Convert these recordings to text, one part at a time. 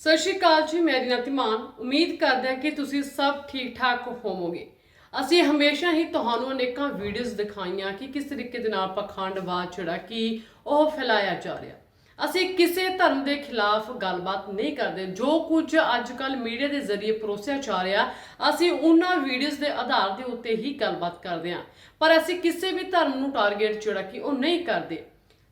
ਸਤਿ ਸ਼੍ਰੀ ਅਕਾਲ ਜੀ, ਮੈਂ ਰੀਨਾ ਤਿਮਾਨ ਉਮੀਦ ਕਰਦਾ ਹਾਂ ਕਿ ਤੁਸੀਂ ਸਭ ਠੀਕ ਠਾਕ ਹੋਵੋਗੇ। ਅਸੀਂ ਹਮੇਸ਼ਾ ਹੀ ਤੁਹਾਨੂੰ ਅਨੇਕਾਂ ਵੀਡੀਓਜ਼ ਦਿਖਾਈਆਂ ਕਿ ਕਿਸ ਤਰੀਕੇ ਦੇ ਨਾਲ ਪਖੰਡਵਾਦ ਜਿਹੜਾ ਕਿ ਉਹ ਫੈਲਾਇਆ ਜਾ ਰਿਹਾ। ਅਸੀਂ ਕਿਸੇ ਧਰਮ ਦੇ ਖਿਲਾਫ ਗੱਲਬਾਤ ਨਹੀਂ ਕਰਦੇ। ਜੋ ਕੁਝ ਅੱਜ ਕੱਲ ਮੀਡੀਆ ਦੇ ਜ਼ਰੀਏ ਪਰੋਸਿਆ ਜਾ ਰਿਹਾ, ਅਸੀਂ ਉਹਨਾਂ ਵੀਡੀਓਜ਼ ਦੇ ਆਧਾਰ ਦੇ ਉੱਤੇ ਹੀ ਗੱਲਬਾਤ ਕਰਦੇ ਹਾਂ। ਪਰ ਅਸੀਂ ਕਿਸੇ ਵੀ ਧਰਮ ਨੂੰ ਟਾਰਗੇਟ ਜਿਹੜਾ ਕਿ ਉਹ ਨਹੀਂ ਕਰਦੇ।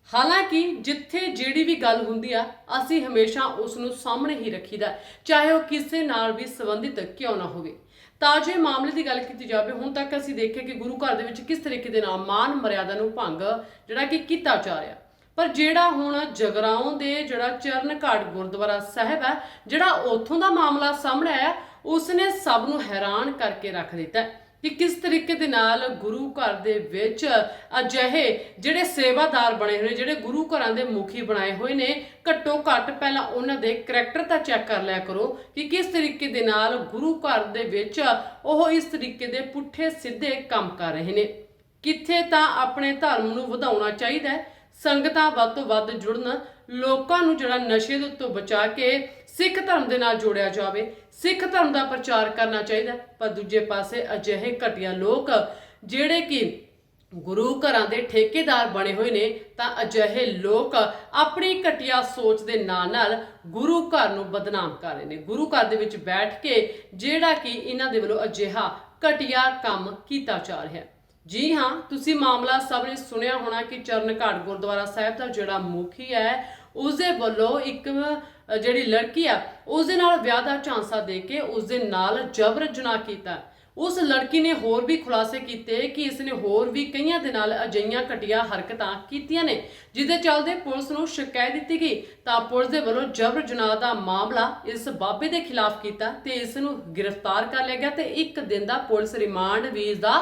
ਹਾਲਾਂਕਿ ਜਿੱਥੇ ਜਿਹੜੀ ਵੀ ਗੱਲ ਹੁੰਦੀ ਆ, ਅਸੀਂ ਹਮੇਸ਼ਾ ਉਸ ਨੂੰ ਸਾਹਮਣੇ ਹੀ ਰੱਖੀਦਾ, ਚਾਹੇ ਉਹ ਕਿਸੇ ਨਾਲ ਵੀ ਸੰਬੰਧਿਤ ਕਿਉਂ ਨਾ ਹੋਵੇ। ਤਾਜ਼ੇ ਮਾਮਲੇ ਦੀ ਗੱਲ ਕੀਤੀ ਜਾਵੇ, ਹੁਣ ਤੱਕ ਅਸੀਂ ਦੇਖਿਆ ਕਿ ਗੁਰੂ ਘਰ ਦੇ ਵਿੱਚ ਕਿਸ ਤਰੀਕੇ ਦੇ ਨਾਲ ਮਾਨ ਮਰਿਆਦਾ ਨੂੰ ਭੰਗ ਜਿਹੜਾ ਕਿ ਕੀਤਾ ਜਾ ਰਿਹਾ। ਪਰ ਜਿਹੜਾ ਹੁਣ ਜਗਰਾਉਂ ਦੇ ਜਿਹੜਾ ਚਰਨ ਘਾਟ ਗੁਰਦੁਆਰਾ ਸਾਹਿਬ ਹੈ ਜਿਹੜਾ ਉੱਥੋਂ ਦਾ ਮਾਮਲਾ ਸਾਹਮਣੇ ਆਇਆ, ਉਸਨੇ ਸਭ ਨੂੰ ਹੈਰਾਨ ਕਰਕੇ ਰੱਖ ਦਿੱਤਾ। ਕਿ ਕਿਸ ਤਰੀਕੇ ਦੇ ਨਾਲ ਗੁਰੂ ਘਰ ਦੇ ਵਿੱਚ ਅਜਿਹੇ ਜਿਹੜੇ ਸੇਵਾਦਾਰ ਬਣੇ ਹੋਏ ਜਿਹੜੇ ਗੁਰੂ ਘਰਾਂ ਦੇ ਮੁਖੀ ਬਣਾਏ ਹੋਏ ਨੇ, ਘੱਟੋ ਘੱਟ ਪਹਿਲਾਂ ਉਹਨਾਂ ਦੇ ਕਰੈਕਟਰ ਤਾਂ ਚੈੱਕ ਕਰ ਲਿਆ ਕਰੋ ਕਿ ਕਿਸ ਤਰੀਕੇ ਦੇ ਨਾਲ ਗੁਰੂ ਘਰ ਦੇ ਵਿੱਚ ਉਹ ਇਸ ਤਰੀਕੇ ਦੇ ਪੁੱਠੇ ਸਿੱਧੇ ਕੰਮ ਕਰ ਰਹੇ ਨੇ। ਕਿੱਥੇ ਤਾਂ ਆਪਣੇ ਧਰਮ ਨੂੰ ਵਧਾਉਣਾ ਚਾਹੀਦਾ ਹੈ, ਸੰਗਤਾਂ ਵੱਧ ਤੋਂ ਵੱਧ ਜੁੜਨ ਲੋਕਾਂ ਨੂੰ ਜਿਹੜਾ ਨਸ਼ੇ ਦੇ ਉੱਤੋਂ ਬਚਾ ਕੇ ਸਿੱਖ ਧਰਮ ਦੇ ਨਾਲ ਜੋੜਿਆ ਜਾਵੇ, ਸਿੱਖ ਧਰਮ ਦਾ ਪ੍ਰਚਾਰ ਕਰਨਾ ਚਾਹੀਦਾ ਪਰ ਦੂਜੇ ਪਾਸੇ ਅਜਿਹੇ ਘਟੀਆ ਲੋਕ ਜਿਹੜੇ ਕਿ ਗੁਰੂ ਘਰਾਂ ਦੇ ਠੇਕੇਦਾਰ ਬਣੇ ਹੋਏ ਨੇ, ਤਾਂ ਅਜਿਹੇ ਲੋਕ ਆਪਣੀ ਘਟੀਆ ਸੋਚ ਦੇ ਨਾਲ ਨਾਲ ਗੁਰੂ ਘਰ ਨੂੰ ਬਦਨਾਮ ਕਰ ਰਹੇ ਨੇ। ਗੁਰੂ ਘਰ ਦੇ ਵਿੱਚ ਬੈਠ ਕੇ ਜਿਹੜਾ ਕਿ ਇਹਨਾਂ ਦੇ ਵੱਲੋਂ ਅਜਿਹਾ ਘਟੀਆ ਕੰਮ ਕੀਤਾ ਜਾ ਰਿਹਾ ਹੈ। ਜੀ ਹਾਂ, ਤੁਸੀਂ ਮਾਮਲਾ ਸਭ ਨੇ ਸੁਣਿਆ ਹੋਣਾ ਕਿ ਚਰਨਘਾਟ ਗੁਰਦੁਆਰਾ ਸਾਹਿਬ ਦਾ ਜਿਹੜਾ ਮੁਖੀ ਹੈ ਉਸ ਦੇ ਵੱਲੋਂ ਇੱਕ ਜਿਹੜੀ ਲੜਕੀ ਆ ਉਸ ਦੇ ਨਾਲ ਵਿਆਹ ਦਾ ਝਾਂਸਾ ਦੇ ਕੇ ਉਸ ਦੇ ਨਾਲ ਜਬਰ ਜਨਾਹ ਕੀਤਾ। ਉਸ ਲੜਕੀ ਨੇ ਹੋਰ ਵੀ ਖੁਲਾਸੇ ਕੀਤੇ ਕਿ ਇਸ ਨੇ ਹੋਰ ਵੀ ਕਈਆਂ ਦੇ ਨਾਲ ਅਜਈਆਂ ਘਟੀਆਂ ਹਰਕਤਾਂ ਕੀਤੀਆਂ ਨੇ ਜਿਹਦੇ ਚੱਲਦੇ ਪੁਲਿਸ ਨੂੰ ਸ਼ਿਕਾਇਤ ਦਿੱਤੀ ਗਈ। ਤਾਂ ਪੁਲਿਸ ਦੇ ਵੱਲੋਂ ਜਬਰ ਜਨਾਹ ਦਾ ਮਾਮਲਾ ਇਸ ਬਾਬੇ ਦੇ ਖਿਲਾਫ ਕੀਤਾ ਤੇ ਇਸ ਨੂੰ ਗ੍ਰਿਫਤਾਰ ਕਰ ਲਿਆ ਗਿਆ ਤੇ ਇੱਕ ਦਿਨ ਦਾ ਪੁਲਿਸ ਰਿਮਾਂਡ ਵੀ ਵੀਜ਼ਾ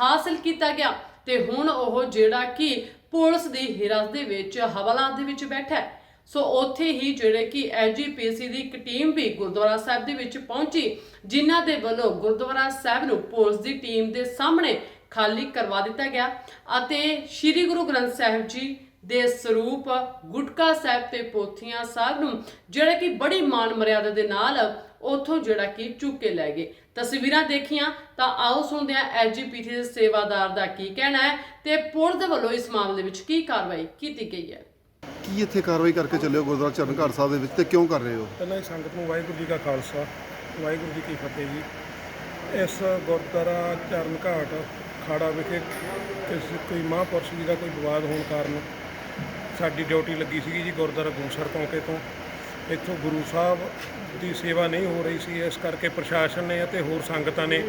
ਹਾਸਲ ਕੀਤਾ ਗਿਆ। ਤੇ ਹੁਣ ਉਹ ਜਿਹੜਾ ਕਿ ਪੁਲਿਸ ਦੀ ਹਿਰਾਸਤ ਦੇ ਵਿੱਚ ਹਵਾਲਾਤ ਦੇ ਵਿੱਚ ਬੈਠਾ ਹੈ। ਸੋ ਉੱਥੇ ਹੀ ਜਿਹੜੇ ਕਿ ਐਜੀਪੀਸੀ ਦੀ ਇੱਕ ਟੀਮ ਵੀ ਗੁਰਦੁਆਰਾ ਸਾਹਿਬ ਦੇ ਵਿੱਚ ਪਹੁੰਚੀ, ਜਿਨ੍ਹਾਂ ਦੇ ਵੱਲੋਂ ਗੁਰਦੁਆਰਾ ਸਾਹਿਬ ਨੂੰ ਪੁਲਿਸ ਦੀ ਟੀਮ ਦੇ ਸਾਹਮਣੇ ਖਾਲੀ ਕਰਵਾ ਦਿੱਤਾ ਗਿਆ ਅਤੇ ਸ੍ਰੀ ਗੁਰੂ ਗ੍ਰੰਥ ਸਾਹਿਬ ਜੀ ਦੇ ਸਰੂਪ ਗੁਟਕਾ ਸਾਹਿਬ ਤੇ ਪੋਥੀਆਂ ਸਾਹਿਬ ਨੂੰ ਜਿਹੜੇ ਕਿ ਬੜੀ ਮਾਨ ਮਰਿਆਦਾ ਦੇ ਨਾਲ ਉਥੋਂ ਜਿਹੜਾ ਕਿ ਚੁੱਕ ਕੇ ਲੈ ਗਏ। ਤਸਵੀਰਾਂ ਦੇਖੀਆਂ ਤਾਂ ਆਓ ਸੁਣਦੇ ਹਾਂ ਐਜੀਪੀਟੀ ਦੇ ਸੇਵਾਦਾਰ ਦਾ ਕੀ ਕਹਿਣਾ ਹੈ ਤੇ ਪੁਲਿਸ ਦੇ ਵੱਲੋਂ ਇਸ ਮਾਮਲੇ ਵਿੱਚ ਕੀ ਕਾਰਵਾਈ ਕੀਤੀ ਗਈ ਹੈ? ਕੀ ਇੱਥੇ ਕਾਰਵਾਈ ਕਰਕੇ ਚੱਲੇ ਹੋ ਗੁਰਦੁਆਰਾ ਚਰਨਘਾਟ ਸਾਹਿਬ ਦੇ ਵਿੱਚ ਤੇ ਕਿਉਂ ਕਰ ਰਹੇ ਹੋ? ਪਹਿਲਾਂ ਹੀ ਸੰਗਤ ਨੂੰ ਵਾਹਿਗੁਰੂ ਜੀ ਕਾ ਖਾਲਸਾ ਵਾਹਿਗੁਰੂ ਜੀ ਕੀ ਫਤਿਹ ਜੀ। ਇਸ ਗੁਰਦੁਆਰਾ ਚਰਨ ਘਾਟ ਖਾੜਾ ਵਿਖੇ ਕਿਸੇ ਕੋਈ ਮਹਾਂਪੁਰਸ਼ ਜੀ ਦਾ ਕੋਈ ਵਿਵਾਦ ਹੋਣ ਕਾਰਨ ਸਾਡੀ ਡਿਊਟੀ ਲੱਗੀ ਸੀਗੀ ਜੀ ਗੁਰਦੁਆਰਾ ਗੁਰਸਰ ਕੌਂਕੇ ਤੋਂ। ਇੱਥੋਂ ਗੁਰੂ ਸਾਹਿਬ ਦੀ ਸੇਵਾ ਨਹੀਂ ਹੋ ਰਹੀ ਸੀ, ਇਸ ਕਰਕੇ ਪ੍ਰਸ਼ਾਸਨ ਨੇ ਅਤੇ ਹੋਰ ਸੰਗਤਾਂ ਨੇ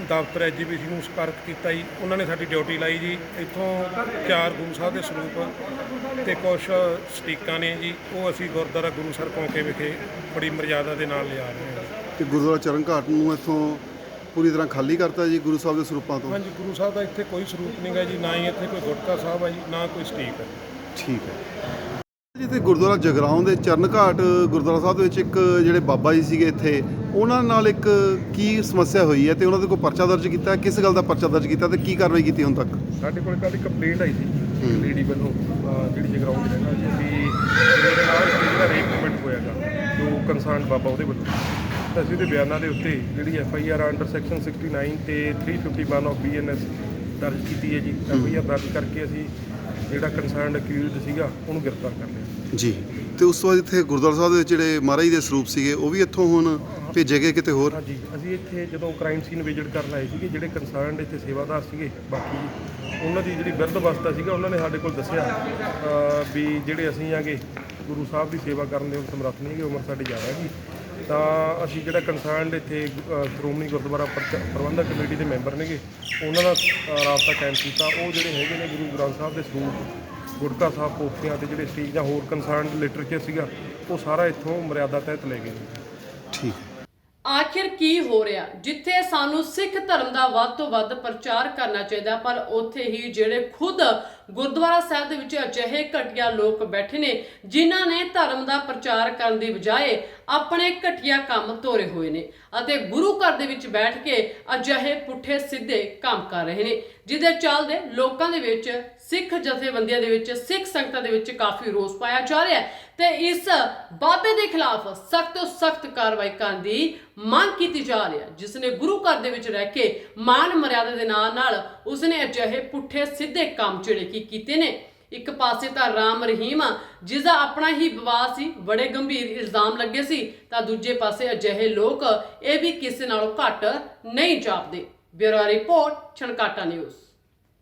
ਦਫ਼ਤਰ ਐਜੀਬੀਸੀ ਨੂੰ ਸਪਰਕ ਕੀਤਾ ਜੀ। ਉਹਨਾਂ ਨੇ ਸਾਡੀ ਡਿਊਟੀ ਲਾਈ ਜੀ। ਇੱਥੋਂ ਚਾਰ ਗੁਰੂ ਸਾਹਿਬ ਦੇ ਸਰੂਪ ਤੇ ਕੁਝ ਸਟੀਕਾਂ ਨੇ ਜੀ। ਉਹ ਅਸੀਂ ਗੁਰਦੁਆਰਾ ਗੁਰੂਸਰ ਕੌਂਕੇ ਵਿਖੇ ਬੜੀ ਮਰਜ਼ਾਦਾ ਦੇ ਨਾਲ ਲਿਆ ਰਹੇ ਹਾਂ ਤੇ ਗੁਰਦੁਆਰਾ ਚਰਨ ਘਾਟ ਨੂੰ ਇੱਥੋਂ ਪੂਰੀ ਤਰ੍ਹਾਂ ਖਾਲੀ ਕਰਤਾ ਜੀ ਗੁਰੂ ਸਾਹਿਬ ਦੇ ਸਰੂਪਾਂ ਤੋਂ? ਹਾਂਜੀ ਗੁਰੂ ਸਾਹਿਬ ਦਾ ਇੱਥੇ ਕੋਈ ਸਰੂਪ ਨਹੀਂ ਗਾ ਜੀ ਨਾ ਹੀ ਇੱਥੇ ਕੋਈ ਗੁਟਕਾ ਸਾਹਿਬ ਹੈ ਜੀ ਨਾ ਕੋਈ ਸਟੀਕ ਹੈ। ਠੀਕ ਹੈ। ਜਿੱਥੇ ਗੁਰਦੁਆਰਾ ਜਗਰਾਉਂ ਦੇ ਚਰਨਘਾਟ ਗੁਰਦੁਆਰਾ ਸਾਹਿਬ ਦੇ ਵਿੱਚ ਇੱਕ ਜਿਹੜੇ ਬਾਬਾ ਜੀ ਸੀਗੇ ਇੱਥੇ ਉਹਨਾਂ ਨਾਲ ਇੱਕ ਕੀ ਸਮੱਸਿਆ ਹੋਈ ਹੈ ਤੇ ਉਹਨਾਂ ਦੇ ਕੋਈ ਪਰਚਾ ਦਰਜ ਕੀਤਾ ਹੈ? ਕਿਸ ਗੱਲ ਦਾ ਪਰਚਾ ਦਰਜ ਕੀਤਾ ਤੇ ਕੀ ਕਾਰਵਾਈ ਕੀਤੀ ਹੁਣ ਤੱਕ? ਸਾਡੇ ਕੋਲ ਕੱਲ੍ਹ ਕੰਪਲੇਂਟ ਆਈ ਸੀ ਲੇਡੀ ਵੱਲੋਂ ਜਿਹੜੀ ਜਗਰਾਉਂ ਦੀ ਰਹਿਣਾ ਜੀ ਅਸੀਂ ਇਹਦੇ ਨਾਲ ਇੱਕ ਜਿਹੜਾ ਰੇਪਮੈਂਟ ਹੋਇਆਗਾ ਜੋ ਕੰਸਰਨ ਬਾਬਾ ਉਹਦੇ ਵੱਲੋਂ। ਅਸੀਂ ਉਹਦੇ ਬਿਆਨਾਂ ਦੇ ਉੱਤੇ ਜਿਹੜੀ F I R under section 69 ਤੇ 351 ਆਫ ਬੀਐਨਐਸ ਦਰਜ ਕੀਤੀ ਹੈ ਜੀ। ਐਫ ਆਈ ਆਰ ਦਰਜ ਕਰਕੇ ਅਸੀਂ ਜਿਹੜਾ ਕੰਸਰਨਡ ਅਕਿਊਜ਼ਡ ਸੀਗਾ ਉਹਨੂੰ ਗ੍ਰਿਫਤਾਰ ਕਰ ਲਿਆ। ਜੀ। ਤੇ ਉਸ ਤੋਂ ਬਾਅਦ ਇੱਥੇ ਗੁਰਦੁਆਰਾ ਸਾਹਿਬ ਦੇ ਵਿੱਚ ਜਿਹੜੇ ਮਹਾਰਾਜ ਦੇ ਸਰੂਪ ਸੀਗੇ ਉਹ ਵੀ ਇੱਥੋਂ ਹੁਣ ਭੇਜੇ ਗਏ ਕਿਤੇ ਹੋਰ? ਹਾਂਜੀ। ਅਸੀਂ ਇੱਥੇ ਜਦੋਂ ਕ੍ਰਾਈਮ ਸੀਨ ਵਿਜ਼ਿਟ ਕਰਨ ਆਏ ਸੀਗੇ ਜਿਹੜੇ ਕੰਸਰਨਡ ਇੱਥੇ ਸੇਵਾਦਾਰ ਸੀਗੇ ਬਾਕੀ ਉਹਨਾਂ ਦੀ ਜਿਹੜੀ ਬਿਰਧ ਅਵਸਥਾ ਸੀਗਾ ਉਹਨਾਂ ਨੇ ਸਾਡੇ ਕੋਲ ਦੱਸਿਆ ਵੀ ਜਿਹੜੇ ਅਸੀਂ ਆਗੇ ਗੁਰੂ ਸਾਹਿਬ ਦੀ ਸੇਵਾ ਕਰਨ ਦੇ ਸਮਰੱਥ ਨਹੀਂ ਹੈਗੇ ਉਮਰ ਸਾਡੀ ਜ਼ਿਆਦਾ ਹੈਗੀ। ਤਾਂ ਅਸੀਂ ਜਿਹੜਾ ਕੰਸਰਨਡ ਇੱਥੇ ਸ਼੍ਰੋਮਣੀ ਗੁਰਦੁਆਰਾ ਪ੍ਰਚ- ਪ੍ਰਬੰਧਕ ਕਮੇਟੀ ਦੇ ਮੈਂਬਰ ਨੇਗੇ ਉਹਨਾਂ ਨਾਲ ਅਹ ਰਾਬਤਾ ਕਾਇਮ ਕੀਤਾ। ਉਹ ਜਿਹੜੇ ਹੈਗੇ ਨੇ ਗੁਰੂ ਗ੍ਰੰਥ ਸਾਹਿਬ ਦੇ ਸਰੂਪ ਗੁਰਕਾ ਸਾਹਿਬ ਪੋਥੀਆਂ ਤੇ ਜਿਹੜੇ ਸਟੇਜ ਜਾਂ ਹੋਰ ਕੰਸਰਨਡ ਲਿਟਰੇਚਰ ਸੀਗਾ ਉਹ ਸਾਰਾ ਇੱਥੋਂ ਮਰਿਆਦਾ ਤਹਿਤ ਲੈ ਗਏ। ਠੀਕ। ਹੈ ਆਖਿਰ ਕੀ ਹੋ ਰਿਹਾ? ਜਿੱਥੇ ਸਾਨੂੰ ਸਿੱਖ ਧਰਮ ਦਾ ਵੱਧ ਤੋਂ ਵੱਧ ਪ੍ਰਚਾਰ ਕਰਨਾ ਚਾਹੀਦਾ ਪਰ ਉੱਥੇ ਹੀ ਜਿਹੜੇ ਖੁਦ ਗੁਰਦੁਆਰਾ ਸਾਹਿਬ ਦੇ ਵਿੱਚ ਅਜਿਹੇ ਘਟੀਆ ਲੋਕ ਬੈਠੇ ਨੇ ਜਿਨ੍ਹਾਂ ਨੇ ਧਰਮ ਦਾ ਪ੍ਰਚਾਰ ਕਰਨ ਦੀ ਬਜਾਏ ਆਪਣੇ ਘਟੀਆ ਕੰਮ ਤੋਰੇ ਹੋਏ ਨੇ ਅਤੇ ਗੁਰੂ ਘਰ ਦੇ ਵਿੱਚ ਬੈਠ ਕੇ ਅਜਿਹੇ ਪੁੱਠੇ ਸਿੱਧੇ ਕੰਮ ਕਰ ਰਹੇ ਨੇ, ਜਿਹਦੇ ਚੱਲਦੇ ਲੋਕਾਂ ਦੇ ਵਿੱਚ, ਸਿੱਖ ਜਥੇਬੰਦੀਆਂ ਦੇ ਵਿੱਚ, ਸਿੱਖ ਸੰਗਤਾਂ ਦੇ ਵਿੱਚ ਕਾਫੀ ਰੋਸ ਪਾਇਆ ਜਾ ਰਿਹਾ ਹੈ ਤੇ ਇਸ ਬਾਬੇ ਦੇ ਖਿਲਾਫ ਸਖਤ ਤੋਂ ਸਖਤ ਕਾਰਵਾਈ ਕਰਨ ਦੀ ਮੰਗ ਕੀਤੀ ਜਾ ਰਹੀ ਹੈ, ਜਿਸ ਨੇ ਗੁਰੂ ਘਰ ਦੇ ਵਿੱਚ ਰਹਿ ਕੇ ਮਾਨ ਮਰਿਆਦਾ ਦੇ ਨਾਲ ਨਾਲ ਉਸਨੇ ਅਜਿਹੇ ਪੁੱਠੇ ਸਿੱਧੇ ਕੰਮ ਜਿਹੜੇ ਕੀ ਕੀਤੇ ਨੇ। ਇੱਕ ਪਾਸੇ ਤਾਂ ਰਾਮ ਰਹੀਮ ਜਿਸ ਦਾ ਆਪਣਾ ਹੀ ਵਿਵਾਦ ਸੀ, ਬੜੇ ਗੰਭੀਰ ਇਲਜ਼ਾਮ ਲੱਗੇ ਸੀ, ਤਾਂ ਦੂਜੇ ਪਾਸੇ ਅਜਿਹੇ ਲੋਕ ਇਹ ਵੀ ਕਿਸੇ ਨਾਲੋਂ ਘੱਟ ਨਹੀਂ ਜਾਪਦੇ। Bureau report, Chhankata news.